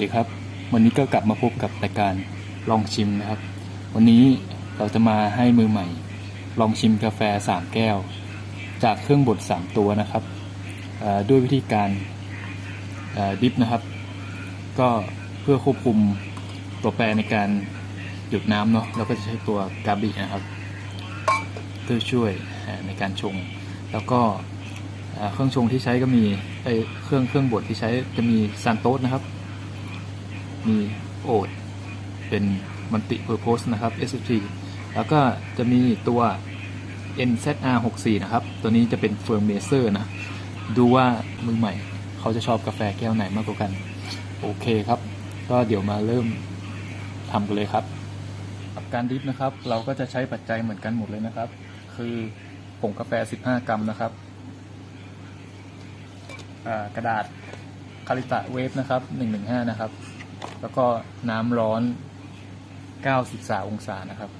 ดีครับวันนี้ก็กลับมาพบกับรายการลองชิมนะครับ วันนี้เราจะมาให้มือใหม่ ลองชิมกาแฟ 3 แก้ว จากเครื่องบด 3 ตัวนะครับด้วยวิธีการดิฟนะครับ ก็เพื่อควบคุมตัวแปรในการหยุดน้ำเนาะเราก็จะใช้ตัวกาบินะครับเพื่อช่วยในการชง แล้วก็เครื่องชงที่ใช้ก็มีเอ้ยเครื่องเครื่องบดที่ใช้จะมีซานโตสนะครับ มีโอดเป็นมัลติเพอร์โพสนะครับ SFT แล้วก็จะมีตัว NZR64 นะครับ ตัวนี้จะเป็นเฟิร์มเมเซอร์นะ ดูว่ามือใหม่เขาจะชอบกาแฟแก้วไหนมากกว่ากัน โอเคครับ ก็เดี๋ยวมาเริ่มทำกันเลยครับกับการดริฟนะครับ เราก็จะใช้ปัจจัยเหมือนกันหมดเลยนะครับ คือผงกาแฟ 15 กรัมนะครับกระดาษคาริตะเวฟนะครับ 115 นะครับ แล้วก็น้ำร้อน 93 องศานะครับ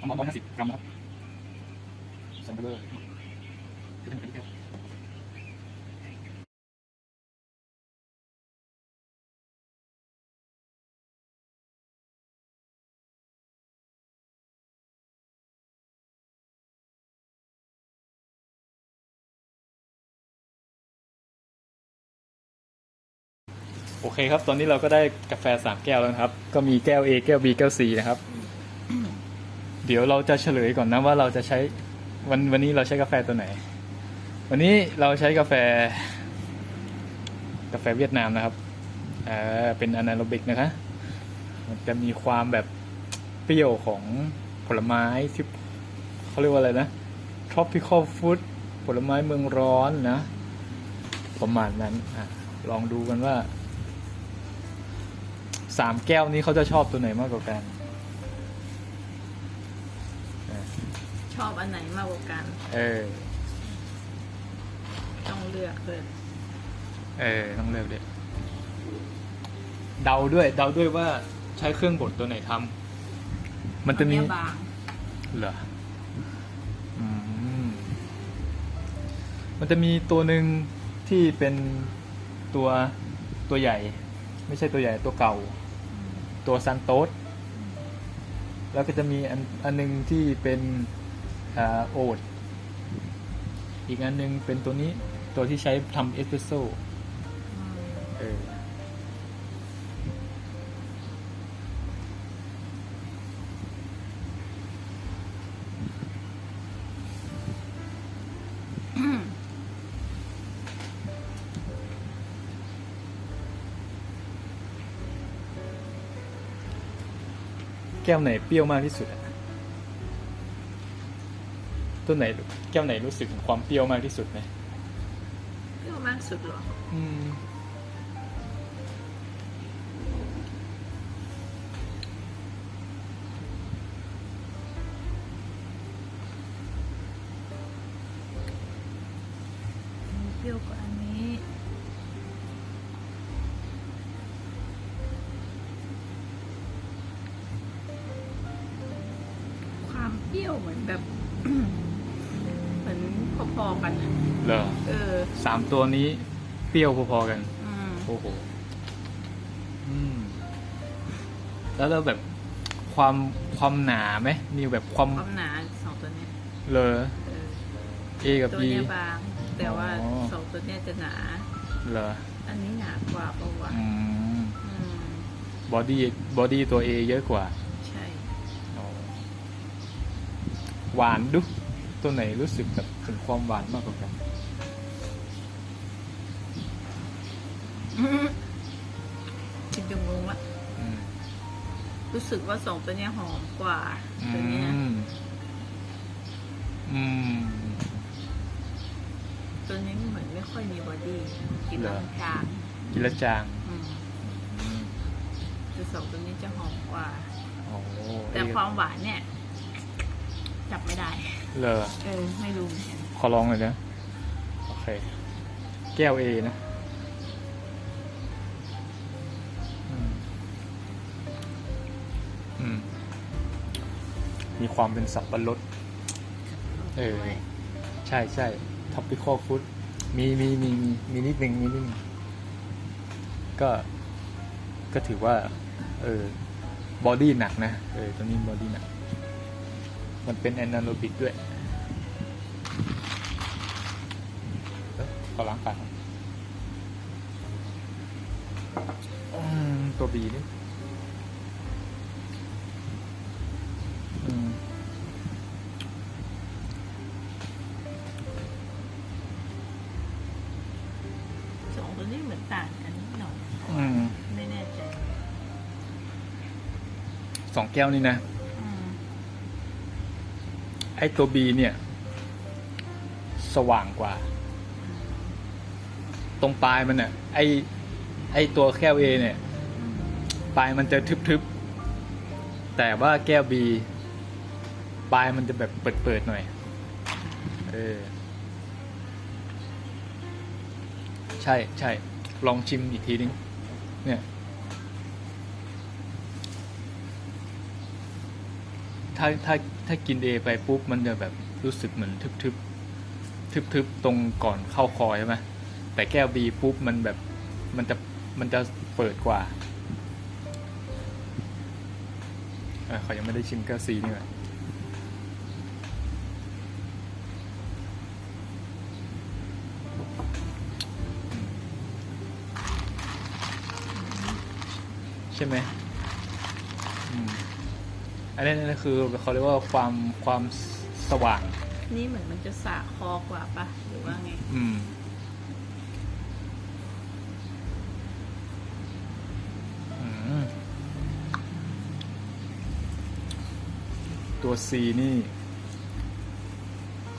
ประมาณ150กรัมนะครับใส่ไปเลย โอเคครับ ตอนนี้เราก็ได้กาแฟ3แก้วแล้วนะครับ ก็มีแก้ว A แก้ว B แก้ว C นะครับ เดี๋ยวเราจะเฉลยก่อนนะว่าเราจะใช้วันวันนี้เราใช้กาแฟตัวไหน วันนี้เราใช้กาแฟ กาแฟเวียดนามนะครับอ่าเป็นอนาโรบิกนะคะ มันจะมีความแบบเปรี้ยวของผลไม้ที่เขาเรียกว่าอะไรนะ tropical food ผลไม้เมืองร้อนนะ ประมาณนั้นอะลองดูกันว่า สามแก้วนี้เขาจะชอบตัวไหนมากกว่ากัน ชอบอันไหนมากกว่ากัน เออ ต้องเลือกเลยเออ ต้องเลือกด้วยเดาด้วย เดาด้วยว่าใช้เครื่องบดตัวไหนทำมันจะมีอัเยบาง เหรออืมมันจะมีตัวหนึ่งที่เป็นตัวตัวใหญ่ ไม่ใช่ตัวใหญ่ตัวเก่า ตัวซันโตสแล้วก็จะมีอันอันหนึงที่เป็นอ่าโอดอีกอันหนึงเป็นตัวนี้ตัวที่ใช้ทำเอสเปรสโซ่ แก้วไหนเปรี้ยวมากที่สุดอะตัวไหนแก้วไหนรู้สึกถึงความเปรี้ยวมากที่สุดไหมเลือกมากสุดเหรออืมมีเปรี้ยวกว่า วามเปรี้ยวเหมือนแบบ เหมือนพอๆกันอะเหรอเออ สามตัวนี้เปรี้ยวพอๆกัน อืมโอ้โหอืมแล้วเราแบบความความหนาไหมมีแบบความความหนาสองตัวเนี้ยเลอ เออ A กับ ตัว B เนี้ยบาง แต่ว่าอ๋อ สองตัวเนี้ยจะหนา เหรออันนี้หนากว่าประวัติอืมอืมบอดี้บอดี้ตัว A เยอะกว่า ใช่ อ๋อ หวานดุตัวไหนรู้สึกแบบถึงความหวานมากกว่ากันคิดจะงงละอืมรู้สึกว่าสองตัวเนี้ยหอมกว่าอืตัวเนี้ยมอืม ตัวนี้เหมือนไม่ค่อยมีบอดี้กินเหรแล้อวมันจางกินและจางอืมอืมตัวสองตัวนี้จะหอมกว่า โอ้แต่ความหวานเนี่ย จับไม่ได้ เลอเออ ไม่รู้เหมือนกันขอลองหน่อยนะโอเค แก้ว A นะอืมอืมมีความเป็นสับปะรดรเออ ด้วยใช่ใช่ topical food มีมีมีมีมีนิดนึงมีนิดนึงก็ ก็ถือว่า เออบอดี้หนักนะ เออตัวนี้บอดี้หนัก มันเป็นแอนาโรบิกด้วยเอ้ยขอล้างปากก่อนอืมตัวบีนี่อืมสองตัวนี้เหมือนต่างกันนิดหน่อยอืมไม่แน่ใจสองแก้วนี่นะอืมไอตัวบีเนี่ย สว่างกว่า ตรงปลายมันเนี่ยไอไอตัวแก้วเอเนี่ย ปลายมันจะทึบๆ แต่ว่าแก้วบีปลายมันจะแบบเปิดๆหน่อย เออ ใช่ใช่ลองชิมอีกทีนึงเนี่ย ถ้าถ้าถ้ากินเอไปปุ๊บมันจะแบบรู้สึกเหมือนทึบๆทึบๆตรงก่อนเข้าคอใช่ไหมแต่แก้วบีปุ๊บมันแบบมันจะมันจะเปิดกว่าเขายังไม่ได้ชิมแก้วซีนี่หว่าใช่ไหม อันนี้นั่นคือเขาเรียกว่าความความสว่าง นี่เหมือนมันจะสาคอกว่าปะหรือว่าไง อืม อืม ตัว C นี่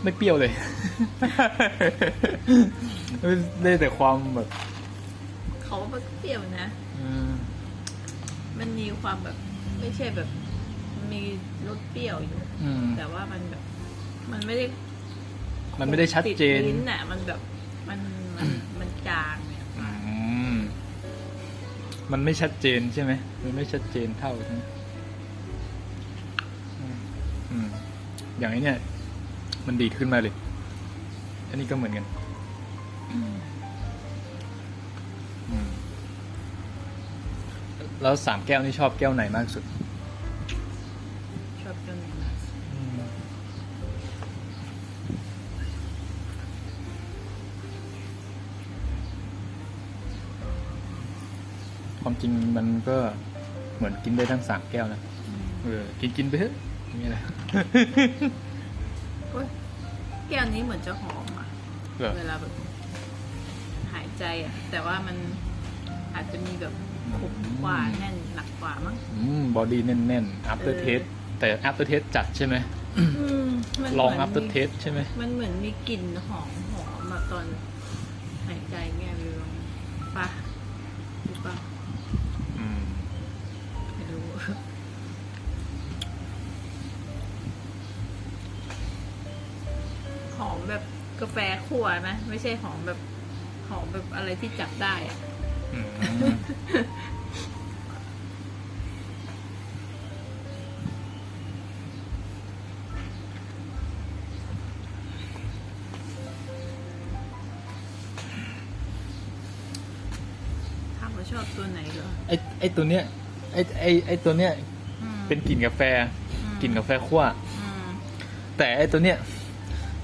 ไม่เปรี้ยวเลย ได้แต่ความแบบ เขาว่าเปรี้ยวนะ อืม มันมีความแบบไม่ใช่แบบ มีรสเปรี้ยวอยู่ อืมแต่ว่ามันแบบ มันไม่ได้มันไม่ได้ชัดเจนติลิ้นน่ะ มันแบบมันมันมันจางเนี่ยอืมมันไม่ชัดเจนใช่ไหมมันไม่ชัดเจนเท่าใช่ไหมอืมอืมอย่างนี้เนี่ย มันดีดขึ้นมาเลย อันนี้ก็เหมือนกัน อืมแล้วสามแก้วนี่ชอบแก้วไหนมากสุด ความจริงมันก็เหมือนกินได้ทั้งสามแก้วนะเออกินกินไปเถอะไม่มีอะไรโอ๊ยแก้วนี้เหมือนจะหอมอะเหรอเวลาแบบหายใจอะ แต่ว่ามันอาจจะมีแบบขมกว่าแน่นหนักกว่ามั้งอืมบอดี้แน่นๆ after เออ taste แต่ after taste จัดใช่ไหมมันลองเหมืน after มี taste ใช่ไหมมันเหมือนมีกลิ่นหอมหอมมาตอนหายใจเนี่ยวิวลองปะหรือเปล่ แบบกาแฟคั่วนะ ไม่ใช่หอมแบบหอมแบบอะไรที่จับได้อะอืมถามว่าชอบตัวไหนเหรอไอไอตัวเนี้ยไอไอไอตัวเนี้ยอืมเป็นกลิ่นกาแฟอืมกลิ่นกาแฟคั่ว อืมแต่ไอตัวเนี้ย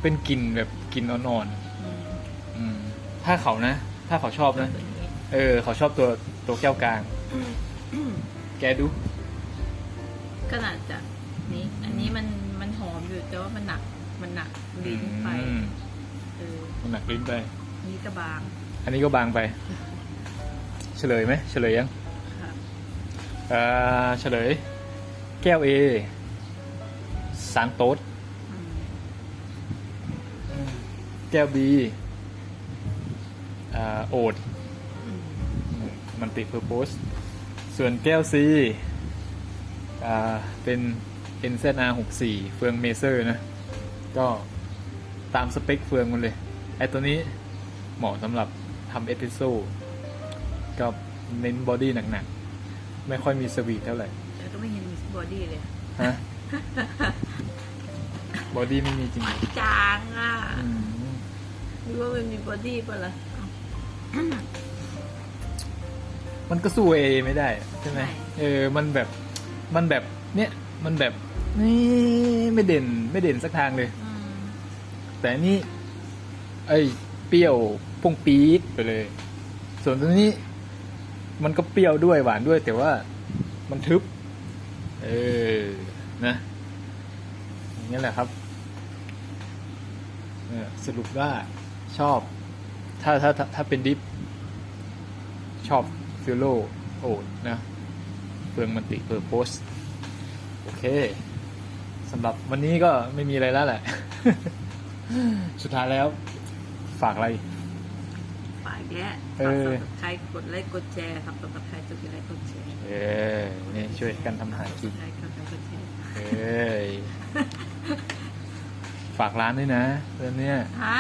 เป็นกลิ่นแบบ กลิ่นอ่อนอืมๆอืมถ้าเขานะ ถ้าเขาชอบนะตัวนี้เออ เขาชอบตัวตัวแก้วกลาง แกดู ก็น่าจะนี้อันนี้มันมันหอมอยู่แต่ว่ามันหนัก มันหนักลิ้นไปอืม เออมันหนักลิ้นไปอันนี้กระบางอันนี้ก็บางไป เฉลยไหมเฉลยยังครับอ่าเฉลย แก้วเอซานโตส อืม แก้วบีอ่าโอดอืมมันติเพอร์โพสส่วนแก้วซีอ่าเป็น NZR 64เฟืองเมเซอร์นะ ก็ตามสเปคเฟืองมันเลย ไอตัวนี้เหมาะสำหรับทำเอสเ e รสโซ่ก็เน้นบอดี้หนักๆ ไม่ค่อยมีสวีทเท่าไหร่แต่ก็ไม่เห็นมีบอดี้เลย ฮะ บอดี้ไม่มีจริงจางอะอืม หรือว่ามันมีบอดี้ป่ะล่ะเอามันก็สู้เอไม่ได้ใช่ไหมใช่เออ มันแบบ มันแบบ เนี้ย มันแบบ นี่ไม่เด่น ไม่เด่นสักทางเลยอืมแต่อันนี่ ไอ้เปรี้ยวพงปี๊ดไปเลย ส่วนตัวนี้ มันก็เปรี้ยวด้วยหวานด้วย แต่ว่ามันทึบ เออ นะอย่างนี้แหละครับเออสรุปว่า ชอบถ้าถ้าถ้าถ้าเป็นดิฟชอบฟิลโลโอดนะเฟืองมันติเพอร์โพสโอเคสำหรับวันนี้ก็ไม่มีอะไรแล้วแหละ สุดท้ายแล้ว ฝากอะไรฝ่ายแกะเอฝากอใครกดไลค์กดแชร์ครับสำหรับใครกดไลค์กดแชร์เออนี่ช่วยกันทำอาหารกินใครกดไลค์กดแชร์เอ้ยฝากร้านด้วยนะเรื่องเนี้ย ฮะ